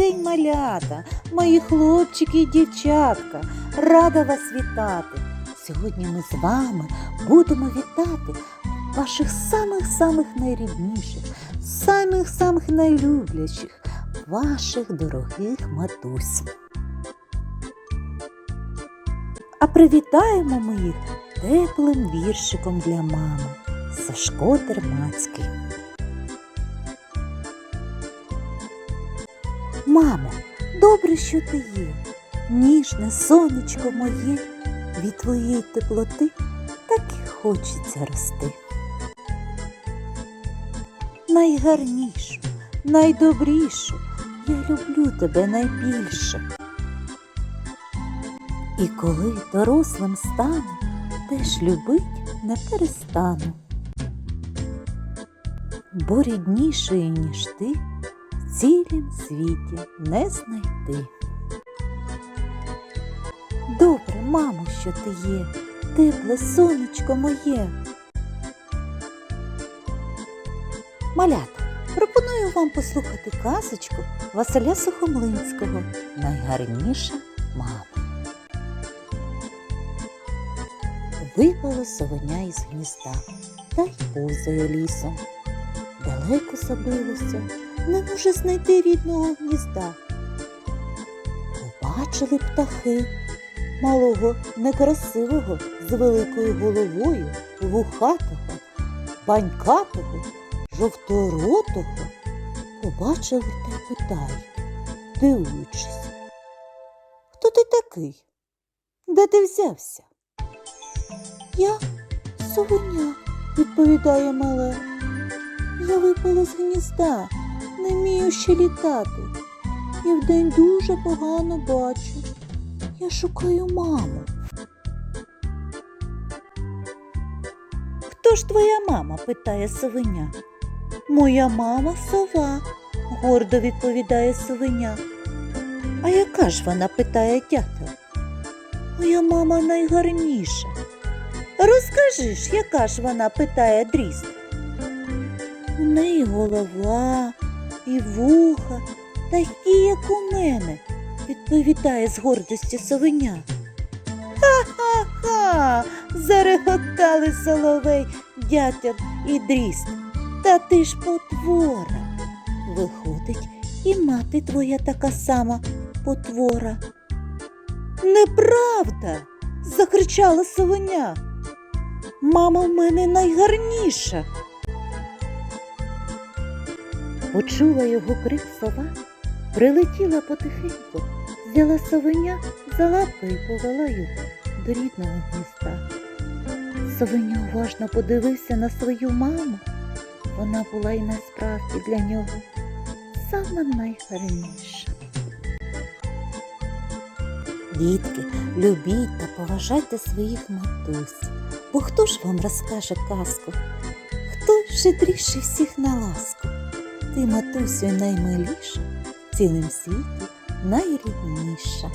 день, малята, мої хлопчики і дівчатка. Рада вас вітати. Сьогодні ми з вами будемо вітати ваших самих-самих найрідніших, самих-самих найлюблячих, ваших дорогих матусь. А привітаємо ми їх теплим віршиком для мами Сашко Термацький. Мамо, добре, що ти є, ніжне сонечко моє, від твоєї теплоти так і хочеться рости. Найгарнішу, найдобрішу, я люблю тебе найбільше. І коли дорослим стану, теж любить не перестану. Бо ріднішої, ніж ти, цілім світі не знайти. Добре, мамо, що ти є, тепле сонечко моє. Малята, пропоную вам послухати казочку Василя Сухомлинського Найгарніша мама. Випало совеня із гнізда та й повзає лісом. Далеко забилося, не може знайти рідного гнізда. Побачили птахи малого некрасивого з великою головою, вухатого, банькатого, жовторотого. Побачили та питають, дивуючись. Хто ти такий? Де ти взявся? Я совеня, відповідає мале. Я випала з гнізда, не вмію ще літати. І вдень дуже погано бачу. Я шукаю маму. Хто ж твоя мама? питає совеня. Моя мама сова, гордо відповідає совеня. А яка ж вона? питає дятел. Моя мама найгарніша. Розкажи ж, яка ж вона питає дріст. У неї голова і вуха, такі, як у мене, відповідає з гордості совеня. Ха-ха-ха. зареготали соловей, дятел і дріст. Та ти ж потвора. Виходить, і мати твоя така сама потвора. Неправда. закричала совеня. Мама в мене найгарніша. Почула його крик сова, прилетіла потихеньку, взяла совеня за лапки і повела його до рідного гнізда. Совеня уважно подивився на свою маму. Вона була й насправді для нього сама найгарніша. Дітки, любіть та поважайте своїх матусь, бо хто ж вам розкаже казку? Хто щедріший всіх на ласку? Ти, матусю, наймиліша, цілим світі найрідніша.